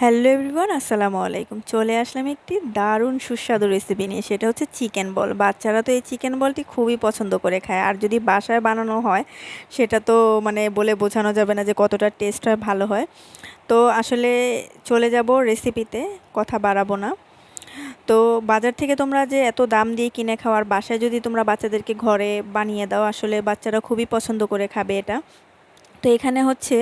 Hello everyone আসসালামু আলাইকুম। চলে আসলাম একটি দারুণ সুস্বাদু রেসিপি নিয়ে, সেটা হচ্ছে চিকেন বল বাচ্চারা তো এই চিকেন বলটি খুবই পছন্দ করে খায়। আর যদি বাসায় বানানো হয়, সেটা তো মানে বলে বোঝানো যাবে না যে কতটা টেস্ট হয়, ভালো হয়। তো আসলে চলে যাব রেসিপিতে কথা বাড়াবো না। তো বাজার থেকে তোমরা যে এত দাম দিয়ে কিনে খাওয়ার, বাসায় যদি তোমরা বাচ্চাদেরকে ঘরে বানিয়ে দাও, আসলে বাচ্চারা খুবই পছন্দ করে খাবে এটা। তো এখানে হচ্ছে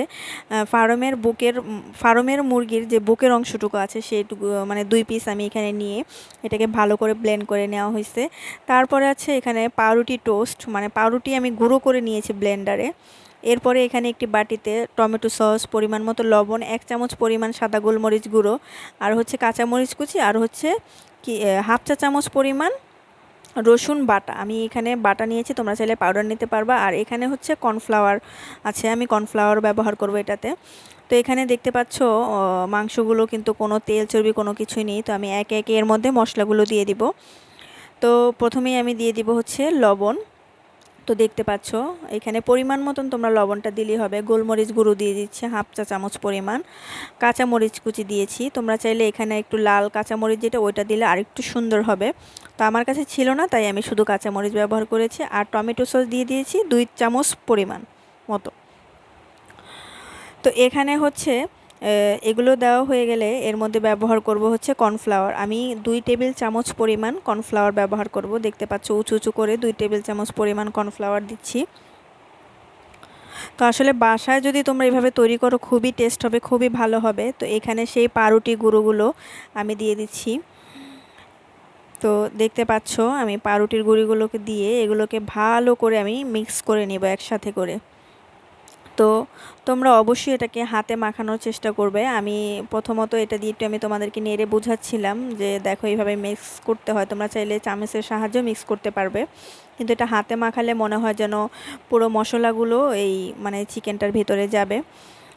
ফার্মের বুকের ফার্মের মুরগির যে বুকের অংশটুকু আছে সেইটুকু মানে দুই পিস আমি এখানে নিয়ে এটাকে ভালো করে ব্লেন্ড করে নেওয়া হয়েছে। তারপরে আছে এখানে পাউরুটি টোস্ট মানে পাউরুটি আমি গুঁড়ো করে নিয়েছি ব্লেন্ডারে এরপরে এখানে একটি বাটিতে টমেটো সস, পরিমাণ মতো লবণ, এক চামচ পরিমাণ সাদা গোলমরিচ গুঁড়ো, আর হচ্ছে কাঁচামরিচ কুচি, আর হচ্ছে কি হাফ চা চামচ পরিমাণ রসুন বাটা। আমি এখানে বাটা নিয়েছি, তোমরা চাইলে পাউডার নিতে পারবা। আর এখানে হচ্ছে কর্নফ্লাওয়ার আছে, আমি কর্নফ্লাওয়ার ব্যবহার করব এটাতে। তো এখানে দেখতে পাচ্ছ মাংসগুলো কিন্তু কোনো তেল চর্বি কোনো কিছুই নেই। তো আমি একে একে এর মধ্যে মশলাগুলো দিয়ে দিব। তো প্রথমেই আমি দিয়ে দিব হচ্ছে লবণ। তো দেখতে পাচ্ছ, এখানে পরিমাণ মতন তোমরা লবণটা দিলেই হবে। গোলমরিচ গুঁড়ো দিয়ে দিচ্ছি, হাফ চা চামচ পরিমাণ। কাঁচামরিচ কুচি দিয়েছি। তোমরা চাইলে এখানে একটু লাল কাঁচামরিচ যেটা, ওইটা দিলে আরেকটু সুন্দর হবে। তো আমার কাছে ছিল না, তাই আমি শুধু কাঁচামরিচ ব্যবহার করেছি। আর টমেটো সস দিয়ে দিয়েছি দুই চামচ পরিমাণ মতো। তো এখানে হচ্ছে এগুলো দেওয়া হয়ে গেলে এর মধ্যে ব্যবহার করব হচ্ছে কর্নফ্লাওয়ার। আমি দুই টেবিল চামচ পরিমাণ কর্নফ্লাওয়ার ব্যবহার করব। দেখতে পাচ্ছ উঁচু উঁচু করে দুই টেবিল চামচ পরিমাণ কর্নফ্লাওয়ার দিচ্ছি। তো আসলে বাসায় যদি তোমরা এভাবে তৈরি করো, খুবই টেস্ট হবে, খুবই ভালো হবে। তো এখানে সেই পাউরুটি গুঁড়োগুলো আমি দিয়ে দিচ্ছি। তো দেখতে পাচ্ছ আমি পাউরুটির গুঁড়িগুলোকে দিয়ে এগুলোকে ভালো করে আমি মিক্স করে নেব একসাথে করে। তো তোমরা অবশ্যই এটাকে হাতে মাখানোর চেষ্টা করবে। আমি প্রথমত এটা দিয়ে একটু আমি তোমাদেরকে নেড়ে বোঝাচ্ছিলাম যে দেখো এইভাবে মিক্স করতে হয়। তোমরা চাইলে চামচের সাহায্যে মিক্স করতে পারবে। কিন্তু এটা হাতে মাখালে মনে হয় যেন পুরো মশলাগুলো এই মানে চিকেনটার ভেতরে যাবে।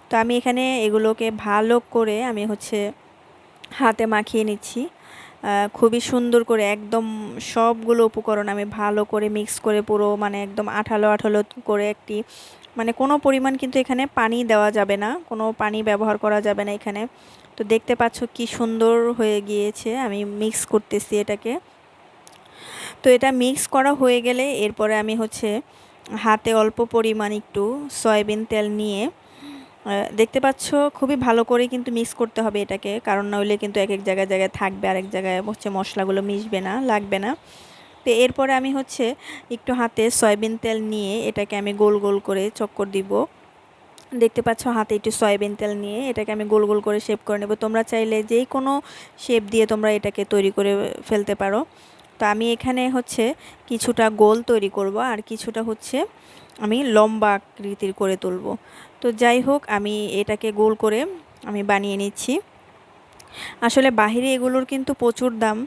তো আমি এখানে এগুলোকে ভালো করে আমি হচ্ছে হাতে মাখিয়ে নিচ্ছি। খুবই সুন্দর করে একদম সবগুলো উপকরণ আমি ভালো করে মিক্স করে পুরো মানে একদম আঠালো আঠালো করে একটি মানে কোনো পরিমাণ কিন্তু এখানে পানি দেওয়া যাবে না, কোনো পানি ব্যবহার করা যাবে না এখানে। তো দেখতে পাচ্ছ কি সুন্দর হয়ে গিয়েছে, আমি মিক্স করতেছি এটাকে। তো এটা মিক্স করা হয়ে গেলে এরপরে আমি হচ্ছে হাতে অল্প পরিমাণ একটু সয়াবিন তেল নিয়ে দেখতে পাচ্ছ খুবই ভালো করে কিন্তু মিক্স করতে হবে এটাকে, কারণ নইলে কিন্তু এক এক জায়গায় জায়গায় থাকবে, আরেক জায়গায় হচ্ছে মশলাগুলো মিশবে না, লাগবে না। তো এরপরে আমি হচ্ছে একটু হাতে সয়াবিন তেল নিয়ে এটাকে আমি গোল গোল করে চক্কর দিব। দেখতে পাচ্ছ হাতে একটু সয়াবিন তেল নিয়ে এটাকে আমি গোল গোল করে শেপ করে নেব। তোমরা চাইলে যেই কোনো শেপ দিয়ে তোমরা এটাকে তৈরি করে ফেলতে পারো। তো আমি এখানে হচ্ছে কিছুটা গোল তৈরি করব আর কিছুটা হচ্ছে আমি লম্বা আকৃতির করে তুলব। তো যাই হোক, আমি এটাকে গোল করে আমি বানিয়ে নিচ্ছি। আসলে বাহিরে এগুলোর কিন্তু প্রচুর দাম।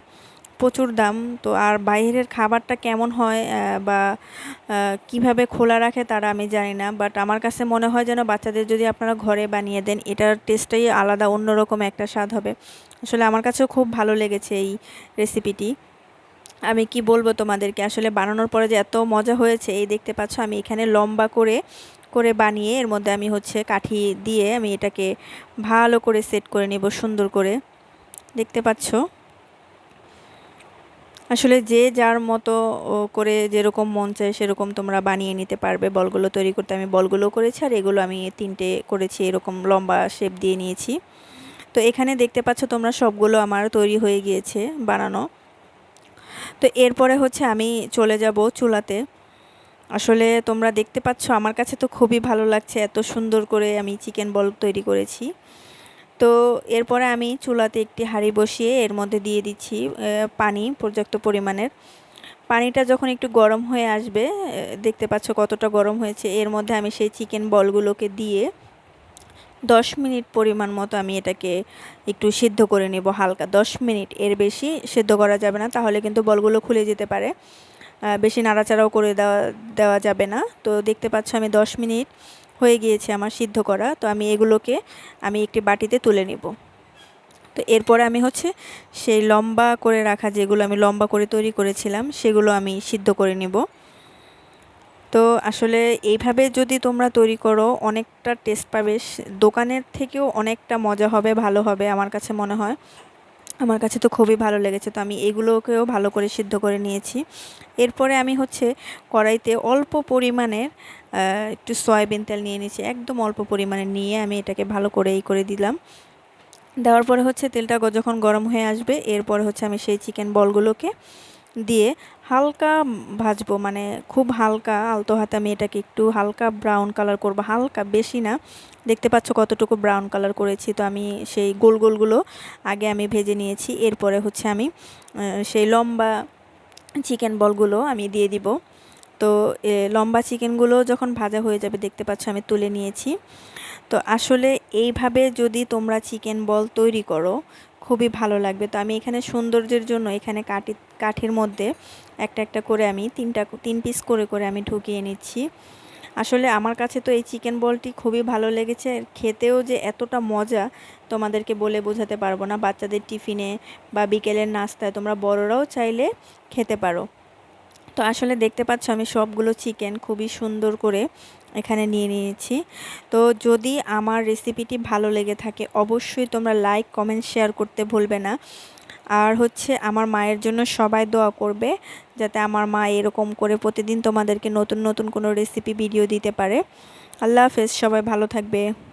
প্রচুর দাম, তো আর বাইরের খাবারটা কেমন হয় বা কীভাবে খোলা রাখে তারা আমি জানি না বাট আমার কাছে মনে হয় যেন বাচ্চাদের যদি আপনারা ঘরে বানিয়ে দেন, এটার টেস্টটাই আলাদা, অন্যরকম একটা স্বাদ হবে। আসলে আমার কাছেও খুব ভালো লেগেছে এই রেসিপিটি আমি কি বলব তোমাদেরকে, আসলে বানানোর পরে যে এত মজা হয়েছে, এই দেখতে পাচ্ছ আমি এখানে লম্বা করে করে বানিয়ে, এর মধ্যে আমি হচ্ছে কাঠি দিয়ে আমি এটাকে ভালো করে সেট করে নেব সুন্দর করে। দেখতে পাচ্ছ? আসলে যে যার মতো করে যেরকম মন চায় সেরকম তোমরা বানিয়ে নিতে পারবে। বলগুলো তৈরি করতে আমি বলগুলো করেছি আর এগুলো আমি তিনটে করেছি, এরকম লম্বা শেপ দিয়ে নিয়েছি। তো এখানে দেখতে পাচ্ছ তোমরা সবগুলো আমার তৈরি হয়ে গিয়েছে বানানো। তো এরপরে হচ্ছে আমি চলে যাব চুলাতে। আসলে তোমরা দেখতে পাচ্ছ আমার কাছে তো খুবই ভালো লাগছে, এত সুন্দর করে আমি চিকেন বল তৈরি করেছি। তো এরপরে আমি চুলাতে একটি হাঁড়ি বসিয়ে এর মধ্যে দিয়ে দিচ্ছি পানি পর্যাপ্ত পরিমাণের। পানিটা যখন একটু গরম হয়ে আসবে দেখতে পাচ্ছ কতটা গরম হয়েছে। এর মধ্যে আমি সেই চিকেন বলগুলোকে দিয়ে দশ মিনিট পরিমাণ মতো আমি এটাকে একটু সিদ্ধ করে নেব হালকা। দশ মিনিট, এর বেশি সিদ্ধ করা যাবে না, তাহলে কিন্তু বলগুলো খুলে যেতে পারে। বেশি নাড়াচাড়াও করে দেওয়া দেওয়া যাবে না। তো দেখতে পাচ্ছ আমি দশ মিনিট হয়ে গিয়েছে আমার সিদ্ধ করা, তো আমি এগুলোকে আমি একটি বাটিতে তুলে নেব। তো এরপরে আমি হচ্ছে সেই লম্বা করে রাখা যেগুলো আমি লম্বা করে তৈরি করেছিলাম, সেগুলো আমি সিদ্ধ করে নেব। তো আসলে এইভাবে যদি তোমরা তৈরি করো, অনেকটা টেস্ট পাবে। দোকানের থেকেও অনেকটা মজা হবে, ভালো হবে, আমার কাছে মনে হয়। আমার কাছে তো খুবই ভালো লেগেছে, তো আমি এগুলোকেও ভালো করে সিদ্ধ করে নিয়েছি। এরপরে আমি হচ্ছে কড়াইতে অল্প পরিমাণের একটু সয়াবিন তেল নিয়ে নিয়েছি, একদম অল্প পরিমাণে নিয়ে আমি এটাকে ভালো করে এই করে দিলাম। দেওয়ার পরে হচ্ছে তেলটা যখন গরম হয়ে আসবে, এরপরে হচ্ছে আমি সেই চিকেন বলগুলোকে দিয়ে হালকা ভাজবো মানে খুব হালকা, আলতো হাতে আমি এটাকে একটু হালকা ব্রাউন কালার করব। হালকা, বেশি না। দেখতে পাচ্ছ কতটুকু ব্রাউন কালার করেছি। তো আমি সেই গোল গোলগুলো আগে আমি ভেজে নিয়েছি। এরপরে হচ্ছে আমি সেই লম্বা চিকেন বলগুলো আমি দিয়ে দিব। তো লম্বা চিকেনগুলো যখন ভাজা হয়ে যাবে, দেখতে পাচ্ছ আমি তুলে নিয়েছি। তো আসলে এইভাবে যদি তোমরা চিকেন বল তৈরি করো খুবই ভালো লাগবে। তো আমি এখানে সৌন্দর্যের জন্য এখানে কাঠি কাঠির মধ্যে একটা একটা করে আমি তিনটা, তিন পিস করে করে আমি ঢুকিয়ে নিচ্ছি। আসলে আমার কাছে তো এই চিকেন বলটি খুবই ভালো লেগেছে। খেতেও যে এতটা মজা তোমাদেরকে বলে বোঝাতে পারব না। বাচ্চাদের টিফিনে বা বিকেলের নাস্তায় তোমরা বড়রাও চাইলে খেতে পারো। তো আসলে দেখতে পাচ্ছ আমি সবগুলো চিকেন খুবই সুন্দর করে এখানে নিয়ে নিয়েছি। তো যদি আমার রেসিপিটি ভালো লেগে থাকে, অবশ্যই তোমরা লাইক কমেন্ট শেয়ার করতে ভুলবে না। আর হচ্ছে আমার মায়ের জন্য সবাই দোয়া করবে, যাতে আমার মা এরকম করে প্রতিদিন তোমাদেরকে নতুন নতুন কোনো রেসিপি ভিডিও দিতে পারে। আল্লাহ হাফেজ, সবাই ভালো থাকবে।